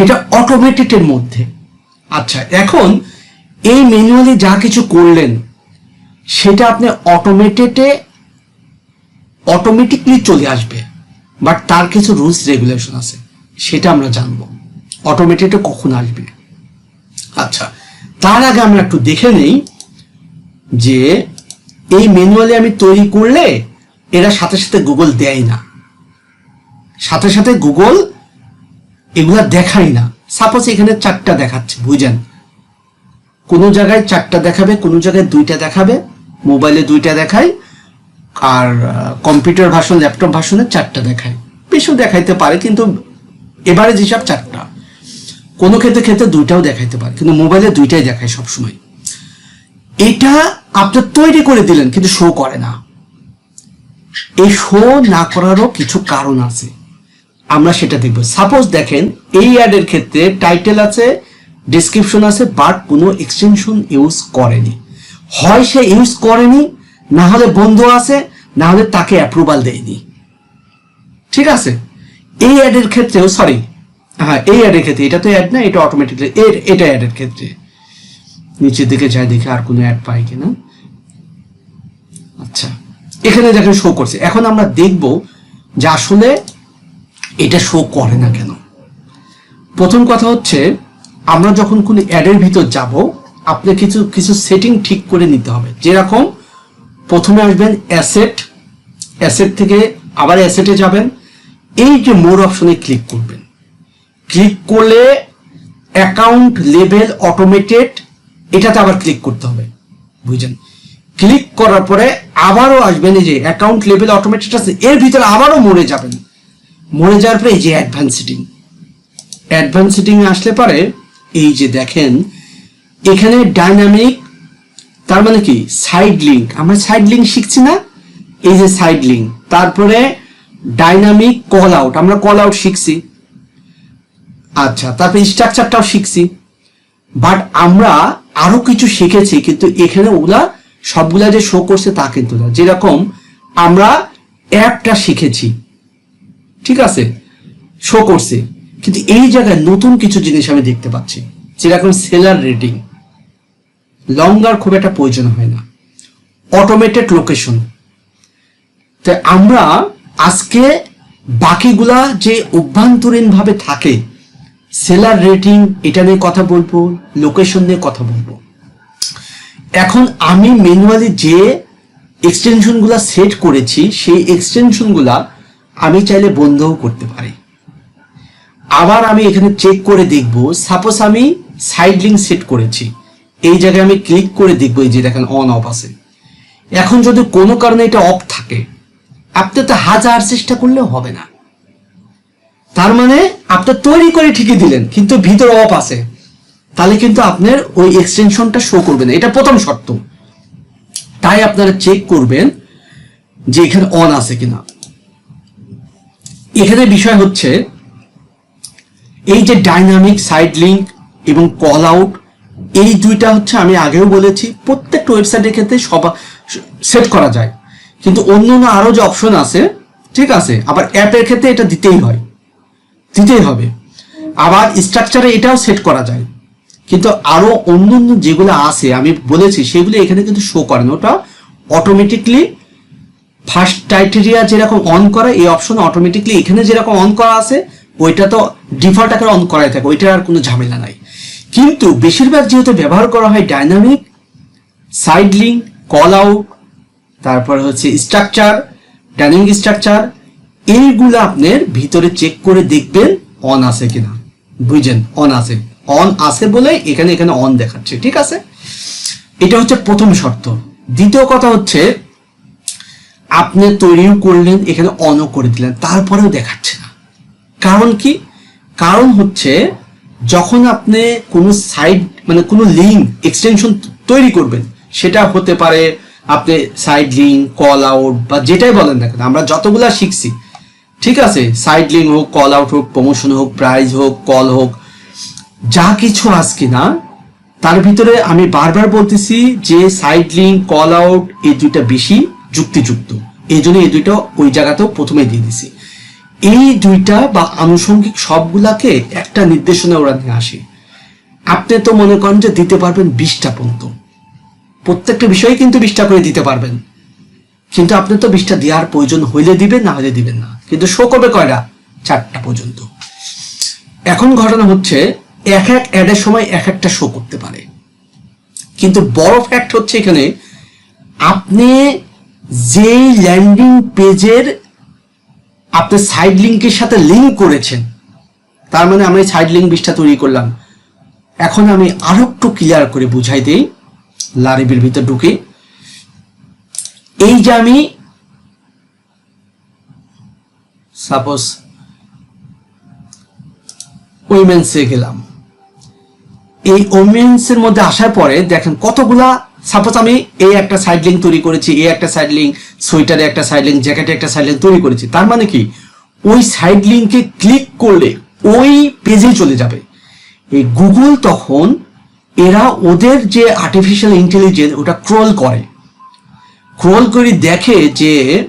সেটা অটোমেটেডের মধ্যে। আচ্ছা এখন এই ম্যানুয়ালি যা কিছু করলেন, সেটা আপনি অটোমেটেডে অটোমেটিকলি চলে আসবে। বাট তার কিছু রুলস রেগুলেশন আছে। সেটা আমরা জানব। অটোমেটেডে কখন আসবে? আচ্ছা তার আগে আমরা একটু দেখে নেই যে এই ম্যানুয়ালি আমি তৈরি করলে এরা সাথে সাথে গুগল দেয় না। সাথে সাথে গুগল এগুলা দেখাই না। সাপোজ এখানে চারটা দেখাচ্ছে, বুঝেন। কোনো জায়গায় চারটা দেখাবে, কোনো জায়গায় দুইটা দেখাবে, মোবাইলে দুইটা দেখায়, আর কম্পিউটার ভাষণ ল্যাপটপ ভাষণে চারটা দেখায়। বেশিও দেখাইতে পারে, কিন্তু এবারে যেসব চারটা। কোনো ক্ষেত্রে ক্ষেত্রে দুইটাও দেখাইতে পারে, কিন্তু মোবাইলে দুইটাই দেখায় সবসময়। এটা আপনার তৈরি করে দিলেন, কিন্তু শো করে না। এই শো না করারও কিছু কারণ আছে। আমরা সেটা দেখব। সাপোজ দেখেন, এই অ্যাডের ক্ষেত্রে টাইটেল আছে ডিসক্রিপশন আছে বাট কোনো এক্সটেনশন ইউজ করেনি। হয় সে ইউজ করেনি, না হলে বন্ধ আছে, না হলে তাকে অ্যাপ্রুভাল দেয়নি। ঠিক আছে? এই অ্যাডের ক্ষেত্রেও সরি হ্যাঁ এই অ্যাডের ক্ষেত্রে, এটা তো অ্যাড না, এটা অটোমেটিকলি এর, এটা অ্যাডের ক্ষেত্রে। নিচের দিকে যাই দেখে, আর কোনো অ্যাড পাই কিনা। আচ্ছা এখানে দেখেন শো করছে। এখন আমরা দেখব যে আসলে এটা শো করে না কেন? প্রথম কথা হচ্ছে, আমরা যখন কোনো অ্যাডের ভিতর যাব আপনি কিছু কিছু সেটিং ঠিক করে নিতে হবে। যেরকম, প্রথমে আসবেন অ্যাসেট অ্যাসেট থেকে আবার অ্যাসেটে যাবেন। এই যে মোর অপশনে ক্লিক করবেন। ক্লিক করলে অ্যাকাউন্ট লেভেল অটোমেটেড এটাতে আবার ক্লিক করতে হবে। বুঝছেন? ক্লিক করার পরে আবারও আসবেন এই যে অ্যাকাউন্ট লেভেল অটোমেটেড আছে, এর ভিতরে আবারও মরে যাবেন। মরে যাওয়ার পরে এই যে অ্যাডভান্স সিটিং অ্যাডভান্স সেটিং আসলে পরে এই যে দেখেন, এখানে ডাইনামিক তার মানে কি? সাইড লিঙ্ক আমরা সাইড লিঙ্ক শিখছি না, এই যে সাইড লিঙ্ক তারপরে ডাইনামিক কল আউট আমরা কল আউট শিখছি। আচ্ছা তারপরে স্ট্রাকচারটাও শিখছি। বাট আমরা আরও কিছু শিখেছি, কিন্তু এখানে ওগুলা সবগুলা যে শো করছে তা কিন্তু না। যেরকম আমরা অ্যাপটা শিখেছি। ঠিক আছে শো করছে। কিন্তু এই জায়গায় নতুন কিছু জিনিস আমি দেখতে পাচ্ছি যেরকম সেলার রেটিং লঙ্গার খুব একটা প্রয়োজন হয় না। অটোমেটেড লোকেশন তো আমরা আজকে বাকিগুলা যে অভ্যন্তরীণভাবে থাকে সেলার রেটিং এটা নিয়ে কথা বলব লোকেশন নিয়ে কথা বলব। এখন আমি ম্যানুয়ালি যে এক্সটেনশনগুলো সেট করেছি, সেই এক্সটেনশনগুলা আমি চাইলে বন্ধও করতে পারি। আবার আমি এখানে চেক করে দেখব সাপোজ আমি সাইড লিঙ্ক সেট করেছি। এই জায়গায় আমি ক্লিক করে দেখব, এই যে দেখেন অন অফ আছে। এখন যদি কোনো কারণে এটা অফ থাকে, আপনি তো হাজার চেষ্টা করলেও হবে না। তার মানে আপনি তৈরি করে ঠিকই দিলেন, কিন্তু ভিতরে অফ আছে। তাহলে কিন্তু আপনার ওই এক্সটেনশনটা শো করবে না। এটা প্রথম শর্ত। তাই আপনারা চেক করবেন যে এখানে অন আছে কিনা। এখানে বিষয় হচ্ছে, এই যে ডাইনামিক সাইড লিঙ্ক এবং কল আউট এই দুইটা হচ্ছে আমি আগেও বলেছি, প্রত্যেকটা ওয়েবসাইটের ক্ষেত্রে সব সেট করা যায়। কিন্তু অন্য অন্য আরও যে অপশন আছে, ঠিক আছে, আবার অ্যাপের ক্ষেত্রে এটা দিতেই হয়, দিতেই হবে। আবার স্ট্রাকচারে এটাও সেট করা যায়। কিন্তু আরও অন্য অন্য যেগুলো আছে, আমি বলেছি, সেগুলো এখানে কিন্তু শো করে না, ওটা অটোমেটিকলি ফার্স্ট ক্রাইটেরিয়া যেরকম অন করা, এই অপশন অটোমেটিকলি এখানে যেরকম অন করা আছে, ওইটা তো ডিফল্ট আকারে অন করাই থাকে, ওইটার আর কোনো ঝামেলা নাই। কিন্তু বেশিরভাগ যেহেতু ব্যবহার করা হয় dynamic side link call out তারপর হচ্ছে স্ট্রাকচার ডাইনামিক স্ট্রাকচার এইগুলো আপনার ভিতরে চেক করে দেখবেন অন আছে কিনা। বুঝছেন? অন আছে। অন আছে বলে এখানে এখানে অন দেখাচ্ছে, ঠিক আছে? এটা হচ্ছে প্রথম শর্ত। দ্বিতীয় কথা হচ্ছে আপনি তৈরিও করলেন, এখানে অনও করে দিলেন, তারপরেও দেখাচ্ছে না। কারণ কি? কারণ হচ্ছে, যখন আপনি কোনো সাইড মানে কোনো লিঙ্ক এক্সটেনশন তৈরি করবেন, সেটা হতে পারে আপনি সাইড লিঙ্ক কল আউট বা যেটাই বলেন না কেন, আমরা যতগুলা শিখছি, ঠিক আছে? সাইড লিঙ্ক হোক কল আউট হোক প্রমোশন হোক প্রাইজ হোক কল হোক, যা কিছু আজকে না, তার ভিতরে আমি বারবার বলতেছি যে সাইড লিঙ্ক কল আউট এই দুইটা বেশি। যুক্তিযুক্ত। এই জন্য এই দুইটা ওই জায়গাতেও প্রথমে দিয়ে দিছি। এই দুইটা বা আনুষঙ্গিক সবগুলাকে একটা নির্দেশনা ওরা নিয়ে আসে। আপনি তো মনে করেন যে দিতে পারবেন বিশটা পর্যন্ত প্রত্যেকটা বিষয়ে কিন্তু বিশটা করে দিতে পারবেন। কিন্তু আপনি তো বিশটা দেওয়ার প্রয়োজন হইলে দিবেন, না হলে দিবেন না। কিন্তু শো করবে কয়টা? চারটা পর্যন্ত। এখন ঘটনা হচ্ছে, এক এক অ্যাডের সময় এক একটা শো করতে পারে। কিন্তু বড় ফ্যাক্ট হচ্ছে এখানে, আপনি যেই ল্যান্ডিং পেজের আপনি সাইড লিঙ্কের সাথে লিঙ্ক করেছেন, তার মানে আমি সাইড লিঙ্ক বিশটা তৈরি করলাম। এখন আমি আরও একটু ক্লিয়ার করে বুঝাই দিই লারিবের ভিতর ঢুকে। এই যে আমি সাপোজ উইমেন্সে গেলাম। এই ওমেন্সের মধ্যে আসার পরে দেখেন কতগুলা সাপোজ আমি এই একটা সাইড লিঙ্ক তৈরি করেছি এই একটা সাইড লিঙ্ক সোয়েটারে একটা সাইড লিঙ্ক জ্যাকেটে একটা সাইড লিঙ্ক তৈরি করেছি। তার মানে কি? ওই সাইড লিঙ্কে ক্লিক করলে ওই পেজে চলে যাবে। এই গুগল তখন এরা ওদের যে আর্টিফিশিয়াল ইন্টেলিজেন্স ওটা ক্রল করে। ক্রল করে দেখে যে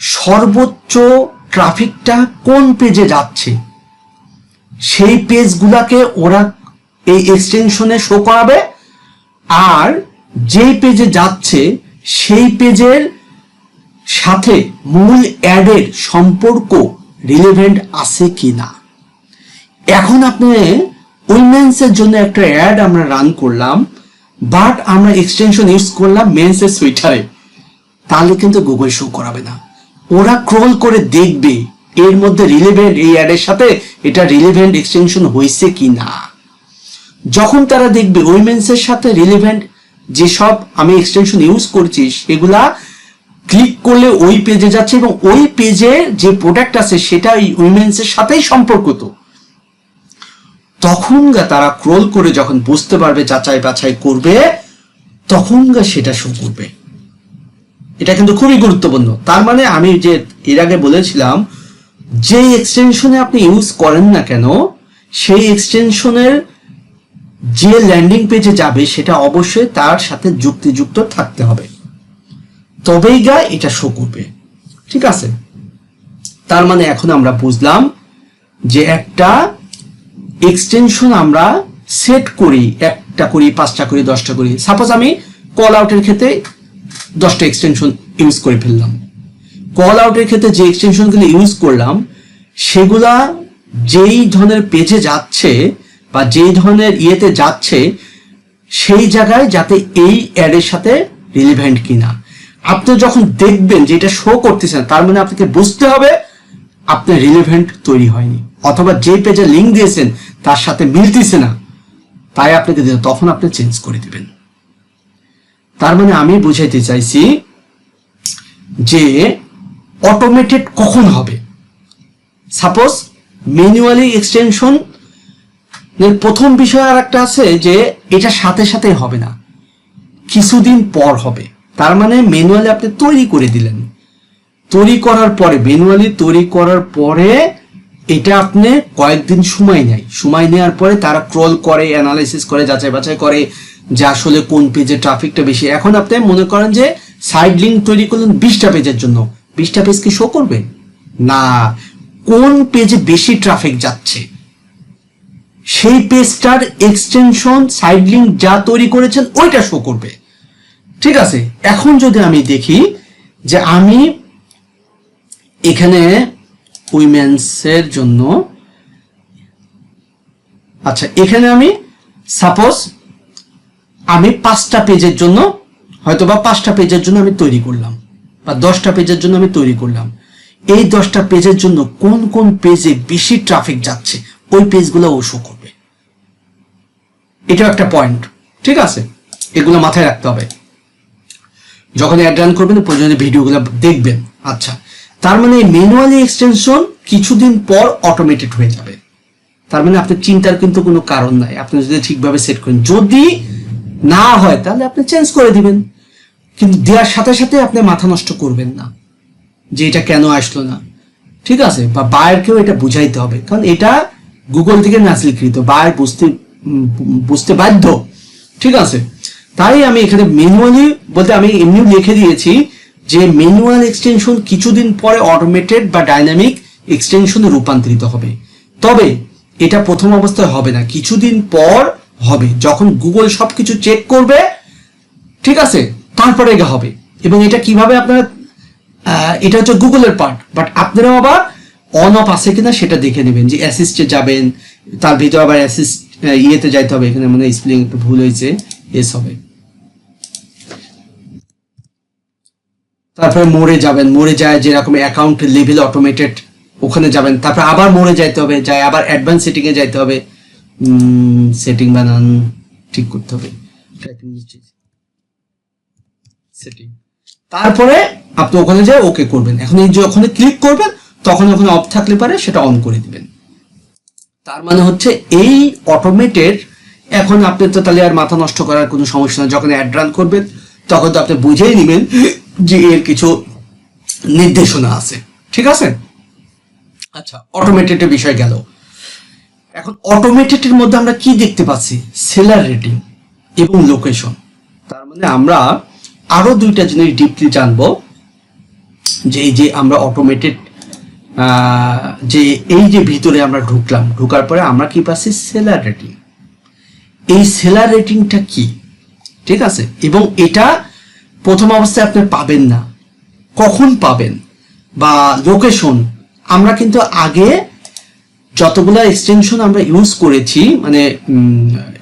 সর্বোচ্চ ট্রাফিকটা কোন পেজে যাচ্ছে। সেই পেজগুলাকে ওরা এই এক্সটেনশনে শো করাবে। আর যেই পেজে যাচ্ছে, সেই পেজের সাথে মূল অ্যাডের সম্পর্ক রিলেভেন্ট আছে কি না এখন আপনি উইমেন্সের জন্য একটা অ্যাড আমরা রান করলাম বাট আমরা এক্সটেনশন ইউজ করলাম মেন্সের সুইটারে তাহলে কিন্তু গুগল শো করাবে না। ওরা ক্রল করে দেখবে এর মধ্যে রিলেভেন্ট এই অ্যাডের সাথে এটা রিলেভেন্ট এক্সটেনশন হয়েছে কি না যখন তারা দেখবে উইমেন্সের সাথে রিলেভেন্ট যেসব আমি এক্সটেনশন ইউজ করছি, সেগুলা ক্লিক করলে ওই পেজে যাচ্ছে এবং ওই পেজে যে প্রোডাক্ট আছে, সেটা এই উইমেন্সের সাথেই সম্পর্কিত। তখন গা তারা ক্রোল করে যখন বুঝতে পারবে, যাচাই বাছাই করবে তখন গা সেটা শো করবে। এটা কিন্তু খুবই গুরুত্বপূর্ণ। তার মানে আমি যে এর আগে বলেছিলাম যে এক্সটেনশনে আপনি ইউজ করেন না কেন, সেই এক্সটেনশনের যে ল্যান্ডিং পেজে যাবে, সেটা অবশ্যই তার সাথে যুক্তিযুক্ত থাকতে হবে। তবেই গা এটা শো করবে। ঠিক আছে? তার মানে এখন আমরা বুঝলাম যে একটা এক্সটেনশন আমরা সেট করি, একটা করি, পাঁচটা করি, দশটা করি। সাপোজ আমি কল আউটের ক্ষেত্রে দশটা এক্সটেনশন ইউজ করে ফেললাম। কল আউটের ক্ষেত্রে যে এক্সটেনশনগুলো ইউজ করলাম, সেগুলা যেই ধরনের পেজে যাচ্ছে বা যেই ধরনের ইয়েতে যাচ্ছে, সেই জায়গায় যাতে এই অ্যাডের সাথে রিলিভেন্ট কিনা। আপনি যখন দেখবেন যে এটা শো করতেছেন, তার মানে আপনাকে বুঝতে হবে আপনার রিলেভেন্ট তৈরি হয়নি। অথবা যে পেজে লিঙ্ক দিয়েছেন, তার সাথে মিলতেছে না। তাই আপনাকে দিতে তখন আপনি চেঞ্জ করে দিবেন। তার মানে আমি বুঝাইতে চাইছি যে অটোমেটেড কখন হবে? সাপোজ ম্যানুয়ালি এক্সটেনশন প্রথম বিষয় আর একটা আছে যে এটা সাথে সাথে হবে না। কিছুদিন পর হবে। তার মানে ম্যানুয়ালি আপনি তৈরি করে দিলেন। তৈরি করার পরে ম্যানুয়ালি তৈরি করার পরে এটা আপনি কয়েকদিন সময় নেয়। সময় নেওয়ার পরে তারা ক্রল করে অ্যানালাইসিস করে, যাচাই বাছাই করে যে আসলে কোন পেজে ট্রাফিকটা বেশি। এখন আপনি মনে করেন যে সাইড লিঙ্ক তৈরি করলেন বিশটা পেজের জন্য। বিশটা পেজ কি শো করবে? না। কোন পেজে বেশি ট্রাফিক যাচ্ছে? সেই পেজটার এক্সটেনশন সাইড লিঙ্ক যা তৈরি করেছেন, ওইটা শো করবে। ঠিক আছে? এখন যদি আমি দেখি যে আমি এখানে উইমেন্সের জন্য আচ্ছা এখানে আমি সাপোজ আমি পাঁচটা পেজের জন্য হয়তো বা পাঁচটা পেজের জন্য আমি তৈরি করলাম, বা দশটা পেজের জন্য আমি তৈরি করলাম। এই দশটা পেজের জন্য কোন কোন পেজে বেশি ট্রাফিক যাচ্ছে, ওই পেজগুলো ও শো এটাও একটা পয়েন্ট ঠিক আছে? এগুলো মাথায় রাখতে হবে। যখন অ্যাড রান করবেন প্রয়োজনীয় ভিডিওগুলো দেখবেন। আচ্ছা তার মানে ম্যানুয়ালি এক্সটেনশন কিছুদিন পর অটোমেটেড হয়ে যাবে। তার মানে আপনার চিন্তার কিন্তু কোনো কারণ নাই। আপনি যদি ঠিকভাবে সেট করেন, যদি না হয়, তাহলে আপনি চেঞ্জ করে দিবেন। কিন্তু দেওয়ার সাথে সাথে আপনি মাথা নষ্ট করবেন না, যে এটা কেন আসলো না। ঠিক আছে? বা বায়ারকেও এটা বুঝাইতে হবে। কারণ এটা গুগল থেকে নাসিলকৃত বায়ার বুঝতে বুঝতে বাধ্য। ঠিক আছে? তাই আমি এখানে ম্যানুয়ালি বলতে আমি এমনি লিখে দিয়েছি যে ম্যানুয়াল এক্সটেনশন কিছুদিন পরে অটোমেটেড বা ডাইনামিক এক্সটেনশনে রূপান্তরিত হবে। তবে এটা প্রথম অবস্থায় হবে না, কিছুদিন পর হবে। যখন গুগল সবকিছু চেক করবে, ঠিক আছে? তারপরে এটা হবে। এবং এটা কীভাবে আপনারা এটা হচ্ছে গুগলের পার্ট বাট আপনারাও আবার অন অফ আছে কিনা সেটা দেখে নেবেন যে অ্যাসিস্টে যাবেন, তার ভিতরে আবার অ্যাসিস্ট ইয়েতে যাইতে হবে, এখানে মানে স্পেলিং একটু ভুল হয়েছে এস হবে। তারপরে মোড়ে যাবেন, মোড়ে যায় যেরকম অ্যাকাউন্ট লেভেল অটোমেটেড ওখানে যাবেন, তারপরে আবার মোড়ে যাইতে হবে, যায় আবার অ্যাডভান্স সেটিং এ যাইতে হবে। সেটিং বানান, ঠিক করতে হবে। সেটিং তারপরে আপনি ওখানে যায় ওকে করবেন। এখন এই যে ওখানে ক্লিক করবেন, তখন ওখানে অফ থাকলে পারে সেটা অন করে দিবেন। তার মানে হচ্ছে এই অটোমেটেড এখন আপনি তো তাহলে আর মাথা নষ্ট করার কোনো সমস্যা না যখন অ্যাড রান করবেন, তখন তো আপনি বুঝেই নেবেন যে এর কিছু নির্দেশনা আছে। ঠিক আছে? আচ্ছা অটোমেটেডের বিষয় গেল। এখন অটোমেটেডের মধ্যে আমরা কি দেখতে পাচ্ছি? সেলার রেটিং এবং লোকেশন তার মানে আমরা আরও দুইটা জিনিস ডিপলি জানব। যে যে আমরা অটোমেটেড যে এই যে ভিতরে আমরা ঢুকলাম, ঢুকার পরে আমরা কি পাচ্ছি? সেলার রেটিং এই সেলার রেটিংটা কি? ঠিক আছে? এবং এটা প্রথম অবস্থায় আপনি পাবেন না। কখন পাবেন? বা লোকেশন আমরা কিন্তু আগে যতগুলো এক্সটেনশন আমরা ইউজ করেছি মানে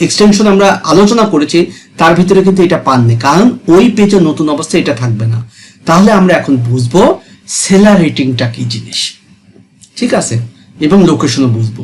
এক্সটেনশন আমরা আলোচনা করেছি, তার ভিতরে কিন্তু এটা পাননি। কারণ ওই পেজে নতুন অবস্থায় এটা থাকবে না। তাহলে আমরা এখন বুঝব সেলার রেটিংটা কি জিনিস। ঠিক আছে এবং লোকেশনও বুঝব।